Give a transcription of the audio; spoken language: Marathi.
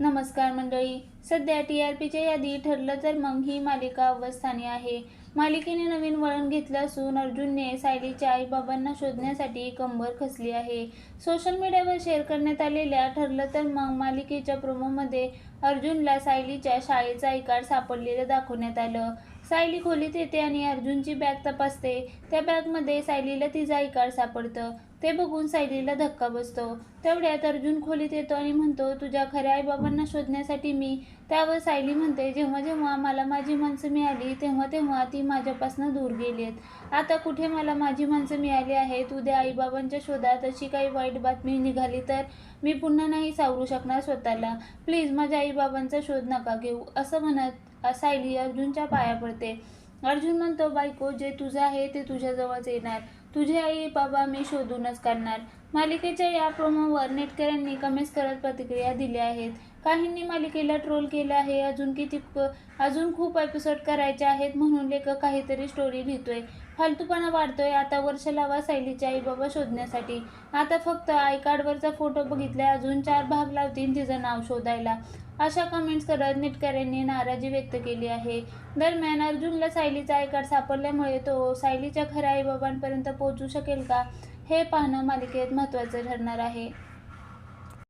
नमस्कार मंडळी. सध्या टी आर पीच्या यादी ठरलं तर मग ही मालिका अवस्थानी आहे. मालिकेने नवीन वळण घेतलं असून अर्जुनने सायलीच्या आईबाबांना शोधण्यासाठी कंबर खसली आहे. सोशल मीडियावर शेअर करण्यात आलेल्या ठरलं तर मग मालिकेच्या प्रोमोमध्ये अर्जुनला सायलीच्या शाळेचा आय कार्ड सापडलेलं दाखवण्यात आलं. सायली खोलीत येते आणि अर्जुनची बॅग तपासते. त्या बॅगमध्ये सायलीला तिचा ऐकार सापडतं. ते बघून सायलीला धक्का बसतो. तेवढ्यात अर्जुन खोलीत येतो आणि म्हणतो तुझ्या खऱ्या आईबाबांना शोधण्यासाठी मी त्यावर सायली म्हणते जेव्हा जेव्हा मला माझी माणसं मिळाली तेव्हा तेव्हा ती माझ्यापासून दूर गेलीत आता कुठे मला माझी माणसं मिळाली आहेत? उद्या आईबाबांच्या शोधात अशी काही वाईट बातमी निघाली तर मी पुन्हा नाही सावरू शकणार स्वतःला. प्लीज माझ्या आईबाबांचा शोध नका घेऊ असं म्हणत सायली अर्जुनच्या पाया पडते. अर्जुन म्हणतो बायको जे तुझं आहे ते तुझ्याजवळच येणार. तुझे आई बाबा मी शोधूनच काढणार. मालिकेच्या या प्रोमोवर नेटकऱ्यांनी कमेंट्स करत प्रतिक्रिया दिल्या आहेत. काहींनी मालिकेला ट्रोल केलं आहे. अजून किती अजून खूप एपिसोड करायचे आहेत म्हणून लेखक काहीतरी स्टोरी लिहितोय. फालतूपणा वाढतोय. आता वर्ष लावा सायलीच्या आई बाबा शोधण्यासाठी. आता फक्त आय कार्डवरचा फोटो बघितला अजून चार भाग लावतील तिचं नाव शोधायला. अशा कमेंट्स करत नेटकऱ्यांनी नाराजी व्यक्त केली आहे. दरम्यान अर्जुनला सायलीचा आय कार्ड सापडल्यामुळे तो सायलीच्या खऱ्या आईबाबांपर्यंत पोहोचू शकेल का? हे पाहणं मालिकेत महत्त्वाचं ठरणार आहे.